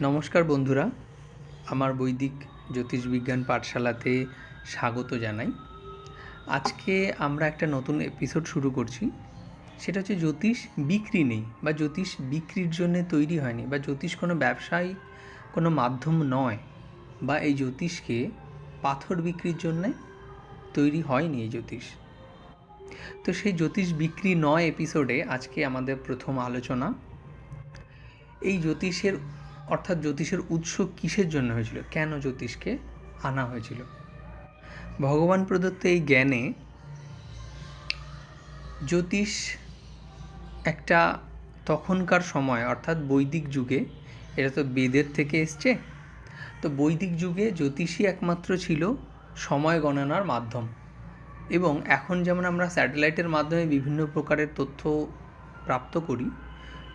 নমস্কার বন্ধুরা, আমার বৈদিক জ্যোতিষবিজ্ঞান পাঠশালাতে স্বাগত জানাই। আজকে আমরা একটা নতুন এপিসোড শুরু করছি। সেটা হচ্ছে জ্যোতিষ বিক্রি নেই বা জ্যোতিষ বিক্রির জন্য তৈরি হয়নি বা জ্যোতিষ কোনো ব্যবসায়ী, কোনো মাধ্যম নয় বা এই জ্যোতিষকে পাথর বিক্রির জন্যে তৈরি হয়নি এই জ্যোতিষ। তো সেই জ্যোতিষ বিক্রি নয় এপিসোডে আজকে আমাদের প্রথম আলোচনা। এই জ্যোতিষের অর্থাৎ জ্যোতিষের উৎস কিসের জন্য হয়েছিল? কেন জ্যোতিষকে আনা হয়েছিল? ভগবান প্রদত্ত এই জ্ঞানে জ্যোতিষ একটা তখনকার সময়, অর্থাৎ বৈদিক যুগে, এটা তো বেদের থেকে এসছে, তো বৈদিক যুগে জ্যোতিষই একমাত্র ছিল সময় গণনার মাধ্যম। এবং এখন যেমন আমরা স্যাটেলাইটের মাধ্যমে বিভিন্ন প্রকারের তথ্য প্রাপ্ত করি,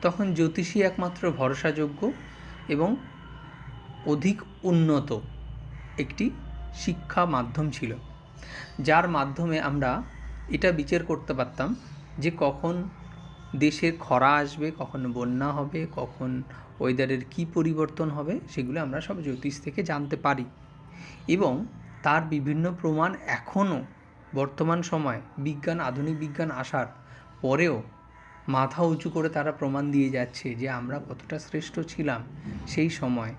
তখন জ্যোতিষই একমাত্র ভরসাযোগ্য এবং অধিক উন্নত একটি শিক্ষা মাধ্যম ছিল। যার মাধ্যমে আমরা এটা বিচার করতে পারতাম যে কখন দেশের খরা আসবে, কখন বন্যা হবে, কখন ওয়েদারের কী পরিবর্তন হবে, সেগুলো আমরা সব জ্যোতিষ থেকে জানতে পারি। এবং তার বিভিন্ন প্রমাণ এখনও বর্তমান সময় বিজ্ঞান, আধুনিক বিজ্ঞান আসার পরেও মাথা উঁচু করে তারা প্রমাণ দিয়ে যাচ্ছে যে আমরা কতটা শ্রেষ্ঠ ছিলাম সেই সময়।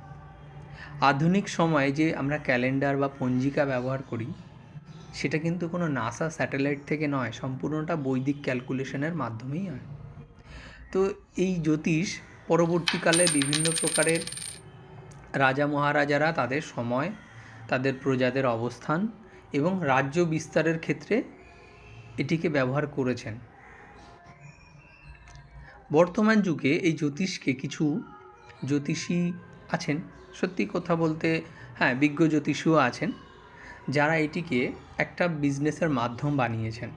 আধুনিক সময়ে যে আমরা ক্যালেন্ডার বা পঞ্জিকা ব্যবহার করি, সেটা কিন্তু কোনো নাসা স্যাটেলাইট থেকে নয়, সম্পূর্ণটা বৈদিক ক্যালকুলেশনের মাধ্যমেই হয়। তো এই জ্যোতিষ পরবর্তীকালে বিভিন্ন প্রকারের রাজা মহারাজারা তাদের সময়, তাদের প্রজাদের অবস্থান এবং রাজ্য বিস্তারের ক্ষেত্রে এটিকে ব্যবহার করেছেন। বর্তমান যুগে এই জ্যোতিষকে কিছু জ্যোতিষী আছেন। সত্যি কথা বলতে হ্যাঁ বিজ্ঞ জ্যোতিষীও আছেন, যারা এটিকে একটা বিজনেসের মাধ্যম বানিয়েছেন।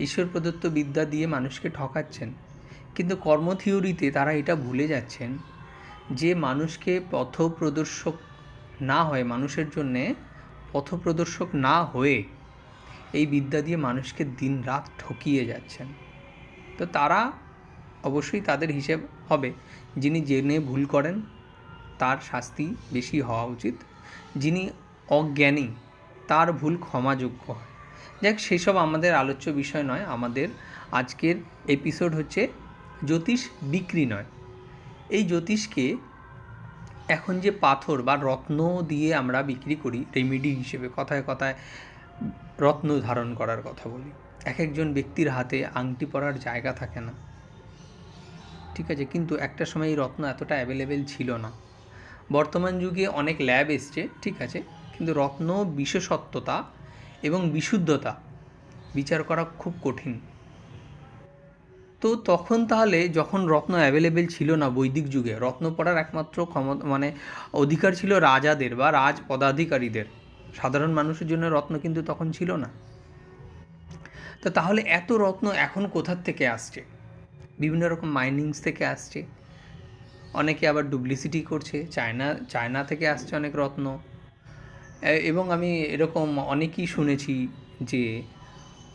ঈশ্বর প্রদত্ত বিদ্যা দিয়ে মানুষকে ঠকাচ্ছেন। কিন্তু কর্ম থিওরিতে তারা এটা ভুলে যাচ্ছেন যে মানুষকে পথপ্রদর্শক না হয়ে, মানুষের জন্যে পথপ্রদর্শক না হয়ে এই বিদ্যা দিয়ে মানুষকে দিন রাত ঠকিয়ে যাচ্ছেন। তো তারা অবশ্যই তাদের হিসেব হবে। যিনি জেনে ভুল করেন, তার শাস্তি বেশি হওয়া উচিত। যিনি অজ্ঞানী, তার ভুল ক্ষমাযোগ্য হয়। যাক, সেসব আমাদের আলোচ্য বিষয় নয়, আমাদের আজকের এপিসোড হচ্ছে জ্যোতিষ বিক্রি নয়। এই জ্যোতিষকে এখন যে পাথর বা রত্ন দিয়ে আমরা বিক্রি করি রেমিডি হিসেবে কথায় কথায় রত্ন ধারণ করার কথা বলি। এক একজন ব্যক্তির হাতে আংটি পরার জায়গা থাকে না। ঠিক আছে, কিন্তু একটা সময় এই রত্ন এতটা অ্যাভেলেবেল ছিল না। বর্তমান যুগে অনেক ল্যাব এসছে, ঠিক আছে, কিন্তু রত্ন বিশেষত্বতা এবং বিশুদ্ধতা বিচার করা খুব কঠিন। তো তখন তাহলে যখন রত্ন অ্যাভেলেবেল ছিল না বৈদিক যুগে, রত্ন পড়ার একমাত্র ক্ষমতা মানে অধিকার ছিল রাজাদের বা রাজ পদাধিকারীদের সাধারণ মানুষের জন্য রত্ন কিন্তু তখন ছিল না। তো তাহলে এত রত্ন এখন কোথার থেকে আসছে? বিভিন্ন রকম মাইনিংস থেকে আসছে। অনেকে আবার ডুপ্লিসিটি করছে। চায়না চায়না থেকে আসছে অনেক রত্ন। এবং আমি এরকম অনেকই শুনেছি যে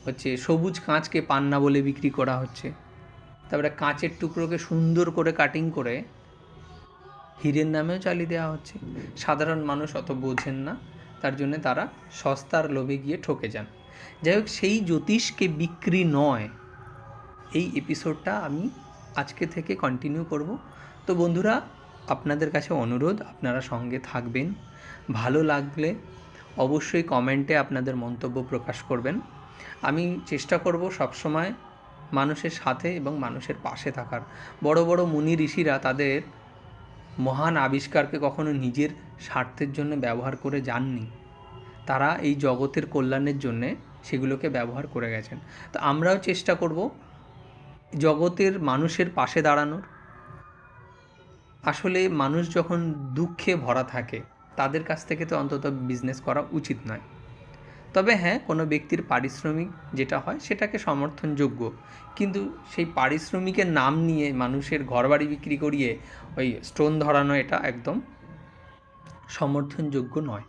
হচ্ছে সবুজ কাঁচকে পান্না বলে বিক্রি করা হচ্ছে। তারপরে কাঁচের টুকরোকে সুন্দর করে কাটিং করে হীরের নামেও চালিয়ে দেওয়া হচ্ছে। সাধারণ মানুষ অত বোঝেন না। তার জন্য তারা সস্তার লোভে গিয়ে ঠকে যান। যাই হোক, সেই জ্যোতিষকে বিক্রি নয়। এই এপিসোডটা আমি আজকে থেকে কন্টিনিউ করব। তো বন্ধুরা, আপনাদের কাছে অনুরোধ, আপনারা সঙ্গে থাকবেন। ভালো লাগলে অবশ্যই কমেন্টে আপনাদের মন্তব্য প্রকাশ করবেন। আমি চেষ্টা করব সবসময় মানুষের সাথে এবং মানুষের পাশে থাকার। বড় বড় মুনি ঋষিরা তাদের মহান আবিষ্কারকে কখনো নিজের স্বার্থের জন্য ব্যবহার করে যাননি। তারা এই জগতের কল্যাণের জন্যে সেগুলোকে ব্যবহার করে গেছেন। তো আমরাও চেষ্টা করব জগতের মানুষের পাশে দাঁড়ানোর? আসলে মানুষ যখন দুঃখে ভরা থাকে, তাদের কাছ থেকে তো অন্তত বিজনেস করা উচিত নয়। তবে হ্যাঁ কোনো ব্যক্তির পারিশ্রমিক যেটা হয়, সেটাকে সমর্থনযোগ্য। কিন্তু সেই পারিশ্রমিকের নাম নিয়ে মানুষের ঘরবাড়ি বিক্রি করিয়ে ওই স্টোন ধরানো এটা একদম সমর্থনযোগ্য নয়।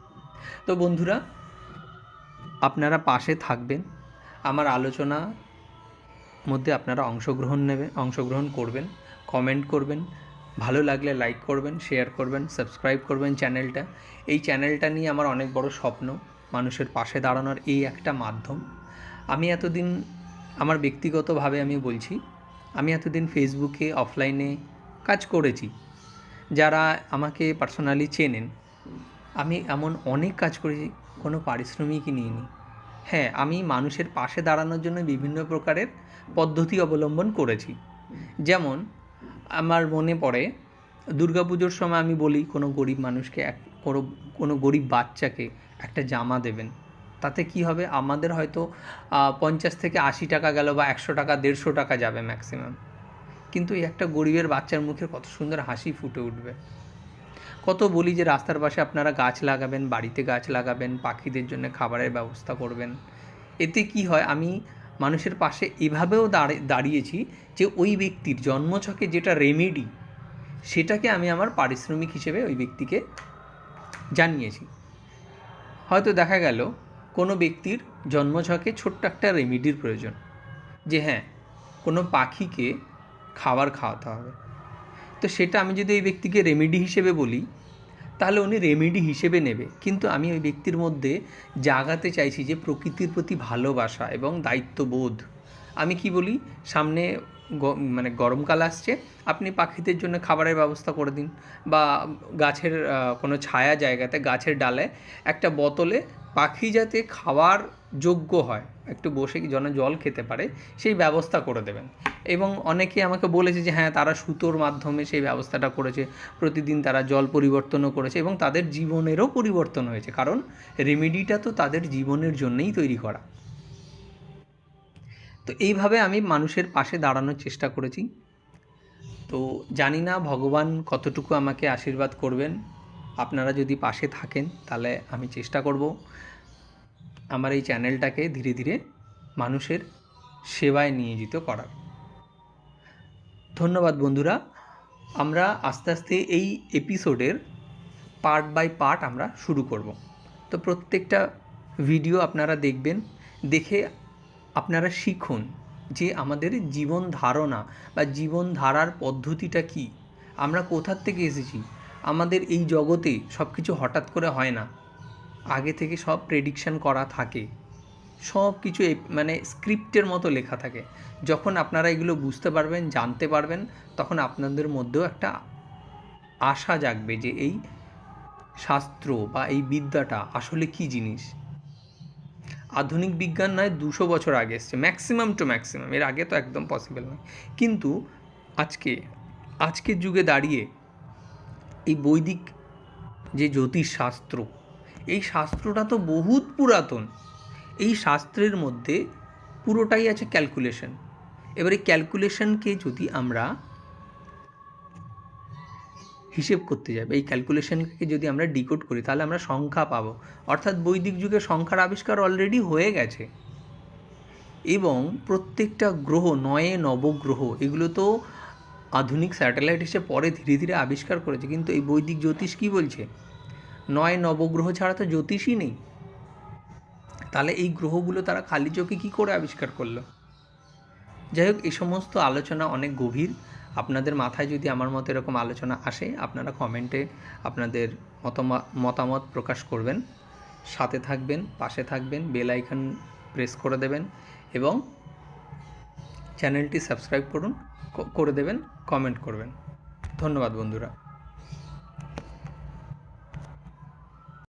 তো বন্ধুরা, আপনারা পাশে থাকবেন। আমার আলোচনা মধ্যে আপনারা অংশগ্রহণ নেবেন, অংশগ্রহণ করবেন কমেন্ট করবেন, ভালো লাগলে লাইক করবেন শেয়ার করবেন সাবস্ক্রাইব করবেন চ্যানেলটা এই চ্যানেলটা নিয়ে আমার অনেক বড় স্বপ্ন, মানুষের পাশে দাঁড়ানোর এই একটা মাধ্যম। আমি এতদিন আমার ব্যক্তিগতভাবে আমি বলছি, আমি এতদিন ফেসবুকে অফলাইনে কাজ করেছি। যারা আমাকে পার্সোনালি চেনেন, আমি এমন অনেক কাজ করেছি, কোনো পারিশ্রমিকই নিইনি। হ্যাঁ আমি মানুষের পাশে দাঁড়ানোর জন্য বিভিন্ন প্রকারের পদ্ধতি অবলম্বন করেছি। যেমন, আমার মনে পড়ে, দুর্গাপুজোর সময় আমি বলি, কোনো গরিব মানুষকে এক, কোনো গরিব বাচ্চাকে একটা জামা দেবেন। তাতে কি হবে? আমাদের হয়তো পঞ্চাশ থেকে আশি টাকা গেল বা একশো টাকা, দেড়শো টাকা যাবে ম্যাক্সিমাম কিন্তু এই একটা গরিবের বাচ্চার মুখে কত সুন্দর হাসি ফুটে উঠবে। কত বলি যে রাস্তার পাশে আপনারা গাছ লাগাবেন, বাড়িতে গাছ লাগাবেন, পাখিদের জন্য খাবারের ব্যবস্থা করবেন। এতে কি হয়, আমি মানুষের পাশে এভাবেও দাঁড়ি, দাঁড়িয়েছি যে ওই ব্যক্তির জন্মছকে যেটা রেমেডি সেটাকে আমি আমার পারিশ্রমিক হিসেবে ওই ব্যক্তিকে জানিয়েছি। হয়তো দেখা গেল, কোনো ব্যক্তির জন্মছকে ছোট্ট একটা রেমেডির প্রয়োজন যে হ্যাঁ কোনো পাখিকে খাবার খাওয়াতে হবে। তো সেটা আমি যদি ওই ব্যক্তিকে রেমেডি হিসেবে বলি, তাহলে উনি রেমেডি হিসেবে নেবে। কিন্তু আমি ওই ব্যক্তির মধ্যে জাগাতে চাইছি যে প্রকৃতির প্রতি ভালোবাসা এবং দায়িত্ববোধ। আমি কি বলি? সামনে মানে গরমকাল আসছে, আপনি পাখিদের জন্য খাবারের ব্যবস্থা করে দিন বা গাছের কোনো ছায়া জায়গাতে গাছের ডালে একটা বোতলে পাখি যাতে খাওয়ার যোগ্য হয়, একটু বসে যেন জল খেতে পারে, সেই ব্যবস্থা করে দেবেন। এবং অনেকে আমাকে বলেছে যে হ্যাঁ তারা সুতোর মাধ্যমে সেই ব্যবস্থাটা করেছে, প্রতিদিন তারা জল পরিবর্তনও করেছে এবং তাদের জীবনেরও পরিবর্তন হয়েছে, কারণ রেমেডিটা তো তাদের জীবনের জন্যেই তৈরি করা। তো এইভাবে আমি মানুষের পাশে দাঁড়ানোর চেষ্টা করেছি। তো জানি না ভগবান কতটুকু আমাকে আশীর্বাদ করবেন। আপনারা যদি পাশে থাকেন তাহলে আমি চেষ্টা করব আমার এই চ্যানেলটাকে ধীরে ধীরে মানুষের সেবায় নিয়োজিত করার। ধন্যবাদ বন্ধুরা। আমরা আস্তে আস্তে এই এপিসোডের পার্ট বাই পার্ট আমরা শুরু করব। তো প্রত্যেকটা ভিডিও আপনারা দেখবেন। দেখে আপনারা শিখুন যে আমাদের জীবন ধারণা বা জীবন ধারার পদ্ধতিটা কি। আমরা কোথার থেকে এসেছি? আমাদের এই জগতে সব কিছু হঠাৎ করে হয় না। আগে থেকে সব প্রেডিকশান করা থাকে। সব কিছু মানে স্ক্রিপ্টের মতো লেখা থাকে। যখন আপনারা এগুলো বুঝতে পারবেন, জানতে পারবেন, তখন আপনাদের মধ্যেও একটা আশা জাগবে যে এই শাস্ত্র বা এই বিদ্যাটা আসলে কি জিনিস? আধুনিক বিজ্ঞান নয়, দুশো বছর আগে এসছে। ম্যাক্সিমাম টু ম্যাক্সিমাম এর আগে তো একদম পসিবল নয়। কিন্তু আজকে, আজকের যুগে দাঁড়িয়ে এই বৈদিক যে জ্যোতিষ শাস্ত্র, এই শাস্ত্রটা তো বহুত পুরাতন। এই শাস্ত্রের মধ্যে পুরোটাই আছে ক্যালকুলেশন এবারে ক্যালকুলেশনকে যদি আমরা হিসেব করতে যাবে। এই ক্যালকুলেশনকে যদি আমরা ডিকোড করি, তাহলে আমরা সংখ্যা পাবো। অর্থাৎ বৈদিক যুগে সংখ্যার আবিষ্কার অলরেডি হয়ে গেছে। এবং প্রত্যেকটা গ্রহ নয়ে নবগ্রহ, এগুলো তো আধুনিক স্যাটেলাইট এসে পরে ধীরে ধীরে আবিষ্কার করেছে। কিন্তু এই বৈদিক জ্যোতিষ কী বলছে? নয় নবগ্রহ ছাড়া তো জ্যোতিষই নেই। তাহলে এই গ্রহগুলো তারা খালি চোখে কী করে আবিষ্কার করল? যাই হোক এই সমস্ত আলোচনা অনেক গভীর। আপনাদের মাথায় যদি আমার মতো এরকম আলোচনা আসে, আপনারা কমেন্টে আপনাদের মতামত মতামত প্রকাশ করবেন। সাথে থাকবেন, পাশে থাকবেন বেল আইকন প্রেস করে দেবেন এবং চ্যানেলটি সাবস্ক্রাইব করুন করে দেবেন কমেন্ট করবেন। ধন্যবাদ বন্ধুরা।